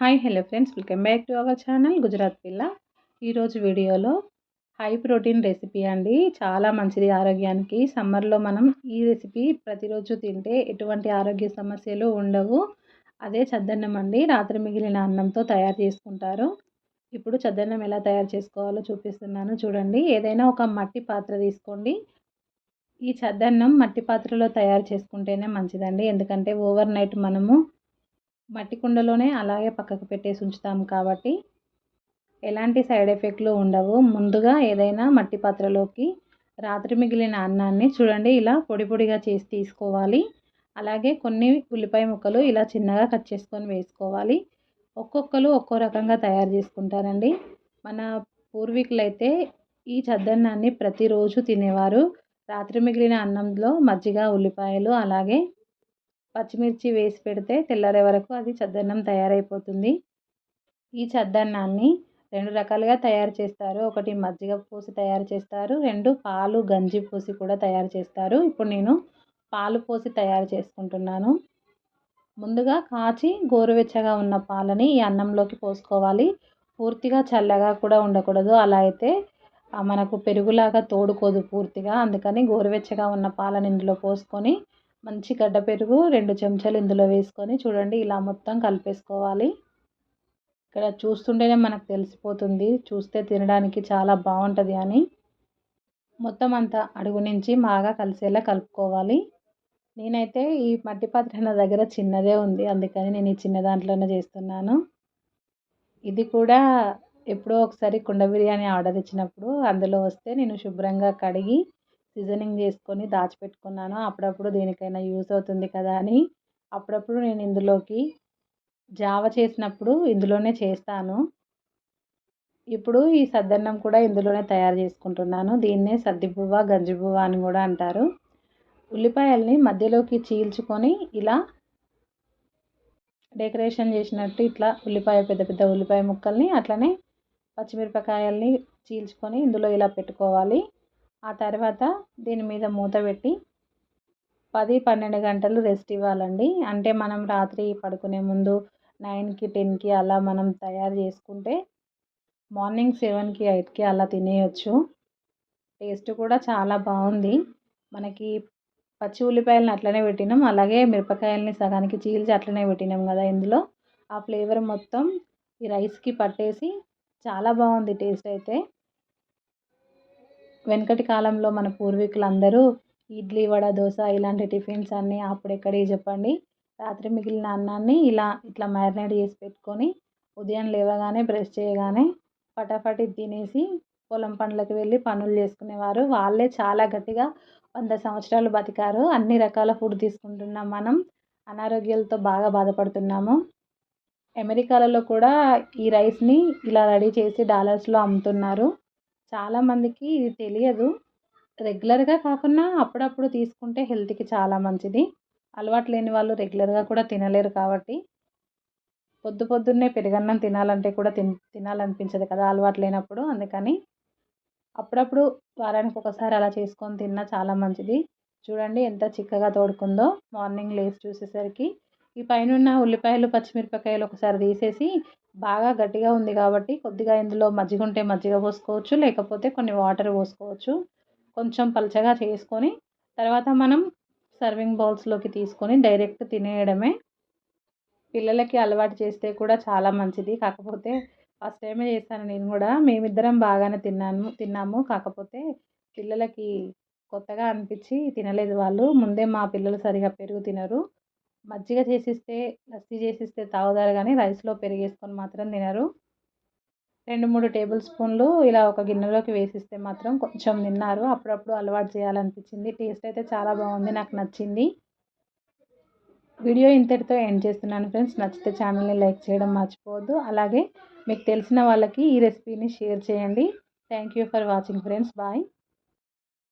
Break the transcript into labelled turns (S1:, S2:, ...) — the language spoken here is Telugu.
S1: Hi hello friends. Welcome back to our channel Gujarat పిల్ల. ఈరోజు వీడియోలో హై ప్రోటీన్ రెసిపీ అండి. చాలా మంచిది ఆరోగ్యానికి. సమ్మర్లో మనం ఈ రెసిపీ ప్రతిరోజు తింటే ఎటువంటి ఆరోగ్య సమస్యలు ఉండవు. అదే చద్దన్నం అండి. రాత్రి మిగిలిన అన్నంతో తయారు చేసుకుంటారు. ఇప్పుడు చద్దన్నం ఎలా తయారు చేసుకోవాలో చూపిస్తున్నాను. చూడండి. ఏదైనా ఒక మట్టి పాత్ర తీసుకోండి. ఈ చద్దన్నం మట్టి పాత్రలో తయారు చేసుకుంటేనే మంచిదండి. ఎందుకంటే ఓవర్ నైట్ మనము మట్టి కుండలోనే అలాగే పక్కకు పెట్టేసి ఉంచుతాం కాబట్టి ఎలాంటి సైడ్ ఎఫెక్ట్లు ఉండవు. ముందుగా ఏదైనా మట్టి పాత్రలోకి రాత్రి మిగిలిన అన్నాన్ని చూడండి ఇలా పొడి పొడిగా చేసి తీసుకోవాలి. అలాగే కొన్ని ఉల్లిపాయ ముక్కలు ఇలా చిన్నగా కట్ చేసుకొని వేసుకోవాలి. ఒక్కొక్కరు ఒక్కో రకంగా తయారు చేసుకుంటారండి. మన పూర్వీకులు అయితే ఈ చద్దన్నాన్ని ప్రతిరోజు తినేవారు. రాత్రి మిగిలిన అన్నంలో మజ్జిగ ఉల్లిపాయలు అలాగే పచ్చిమిర్చి వేసి పెడితే తెల్లారే వరకు అది చద్దన్నం తయారైపోతుంది. ఈ చద్దన్నాన్ని రెండు రకాలుగా తయారు చేస్తారు. ఒకటి మజ్జిగ పోసి తయారు చేస్తారు. రెండు పాలు గంజి పోసి కూడా తయారు చేస్తారు. ఇప్పుడు నేను పాలు పోసి తయారు చేసుకుంటున్నాను. ముందుగా కాచి గోరువెచ్చగా ఉన్న పాలని ఈ అన్నంలోకి పోసుకోవాలి. పూర్తిగా చల్లగా కూడా ఉండకూడదు. అలా అయితే మనకు పెరుగులాగా తోడుకోదు పూర్తిగా. అందుకని గోరువెచ్చగా ఉన్న పాలని ఇందులో పోసుకొని మంచి గడ్డ పెరుగు రెండు చెంచాలు ఇందులో వేసుకొని చూడండి ఇలా మొత్తం కలిపేసుకోవాలి. ఇక్కడ చూస్తుంటేనే మనకు తెలిసిపోతుంది చూస్తే తినడానికి చాలా బాగుంటుంది అని. మొత్తం అంతా అడుగు నుంచి బాగా కలిసేలా కలుపుకోవాలి. నేనైతే ఈ మట్టి పాత్ర నా దగ్గర చిన్నదే ఉంది అందుకని నేను ఈ చిన్న దాంట్లోనే చేస్తున్నాను. ఇది కూడా ఎప్పుడో ఒకసారి కుండ బిర్యానీ ఆర్డర్ ఇచ్చినప్పుడు అందులో వస్తే నేను శుభ్రంగా కడిగి సీజనింగ్ చేసుకొని దాచిపెట్టుకున్నాను. అప్పుడప్పుడు దేనికైనా యూస్ అవుతుంది కదా అని. అప్పుడప్పుడు నేను ఇందులోకి జావ చేసినప్పుడు ఇందులోనే చేస్తాను. ఇప్పుడు ఈ సద్దన్నం కూడా ఇందులోనే తయారు చేసుకుంటున్నాను. దీన్నే సద్దిబువ్వ గంజిబువ్వ అని కూడా అంటారు. ఉల్లిపాయల్ని మధ్యలోకి చీల్చుకొని ఇలా డెకరేషన్ చేసినట్టు ఇట్లా ఉల్లిపాయ పెద్ద పెద్ద ఉల్లిపాయ ముక్కల్ని అట్లనే పచ్చిమిరపకాయల్ని చీల్చుకొని ఇందులో ఇలా పెట్టుకోవాలి. ఆ తర్వాత దీని మీద మూత పెట్టి పది పన్నెండు గంటలు రెస్ట్ ఇవ్వాలండి. అంటే మనం రాత్రి పడుకునే ముందు నైన్కి టెన్కి అలా మనం తయారు చేసుకుంటే మార్నింగ్ సెవెన్కి ఎయిట్కి అలా తినేయచ్చు. టేస్ట్ కూడా చాలా బాగుంది. మనకి పచ్చి ఉల్లిపాయలను అట్లనే పెట్టినాం. అలాగే మిరపకాయలని సగానికి చీల్చి అట్లనే పెట్టినాం కదా ఇందులో. ఆ ఫ్లేవర్ మొత్తం ఈ రైస్కి పట్టేసి చాలా బాగుంది టేస్ట్ అయితే. వెనకటి కాలంలో మన పూర్వీకులు అందరూ ఇడ్లీ వడ దోశ ఇలాంటి టిఫిన్స్ అన్నీ అప్పుడు చెప్పండి? రాత్రి మిగిలిన అన్నాన్ని ఇలా ఇట్లా మ్యారినేట్ చేసి పెట్టుకొని ఉదయం లేవగానే బ్రష్ చేయగానే ఫటాఫటి తినేసి పొలం పనులకు వెళ్ళి పనులు చేసుకునేవారు. వాళ్ళే చాలా గట్టిగా వంద సంవత్సరాలు బతికారు. అన్ని రకాల ఫుడ్ తీసుకుంటున్నాం మనం. అనారోగ్యాలతో బాగా బాధపడుతున్నాము. అమెరికాలలో కూడా ఈ రైస్ని ఇలా రెడీ చేసి డాలర్స్లో అమ్ముతున్నారు. చాలామందికి ఇది తెలియదు. రెగ్యులర్గా కాకుండా అప్పుడప్పుడు తీసుకుంటే హెల్త్కి చాలా మంచిది. అలవాటు లేని వాళ్ళు రెగ్యులర్గా కూడా తినలేరు కాబట్టి. పొద్దు పొద్దున్నే పెరుగన్నం తినాలంటే కూడా తిన్ తినాలనిపించదు కదా అలవాటు లేనప్పుడు. అందుకని అప్పుడప్పుడు వారానికి ఒకసారి అలా చేసుకొని తిన్నా చాలా మంచిది. చూడండి ఎంత చిక్కగా తోడుకుందో మార్నింగ్ లేచి చూసేసరికి ఈ పైన ఉల్లిపాయలు పచ్చిమిరపకాయలు ఒకసారి తీసేసి బాగా గట్టిగా ఉంది కాబట్టి కొద్దిగా ఇందులో మజ్జిగ ఉంటే మజ్జిగ పోసుకోవచ్చు లేకపోతే కొన్ని వాటర్ పోసుకోవచ్చు. కొంచెం పలచగా చేసుకొని తర్వాత మనం సర్వింగ్ బౌల్స్లోకి తీసుకొని డైరెక్ట్ తినేయడమే. పిల్లలకి అలవాటు చేస్తే కూడా చాలా మంచిది. కాకపోతే ఫస్ట్ టైమే చేశాను నేను కూడా. మేమిద్దరం బాగానే తిన్నాను తిన్నాము. కాకపోతే పిల్లలకి కొత్తగా అనిపించి తినలేదు వాళ్ళు. ముందే మా పిల్లలు సరిగా పెరుగు తినరు. మజ్జిగ చేసిస్తే లస్సీ చేసిస్తే తాగుతారు కానీ రైస్లో పెరిగేసుకొని మాత్రం తినరు. రెండు మూడు టేబుల్ స్పూన్లు ఇలా ఒక గిన్నెలోకి వేసిస్తే మాత్రం కొంచెం తిన్నారు. అప్పుడప్పుడు అలవాటు చేయాలనిపించింది. టేస్ట్ అయితే చాలా బాగుంది నాకు నచ్చింది. వీడియో ఇంతటితో ఎండ్ చేస్తున్నాను ఫ్రెండ్స్. నచ్చితే ఛానల్ని లైక్ చేయడం మర్చిపోవద్దు. అలాగే మీకు తెలిసిన వాళ్ళకి ఈ రెసిపీని షేర్ చేయండి. Thank you for watching friends. Bye.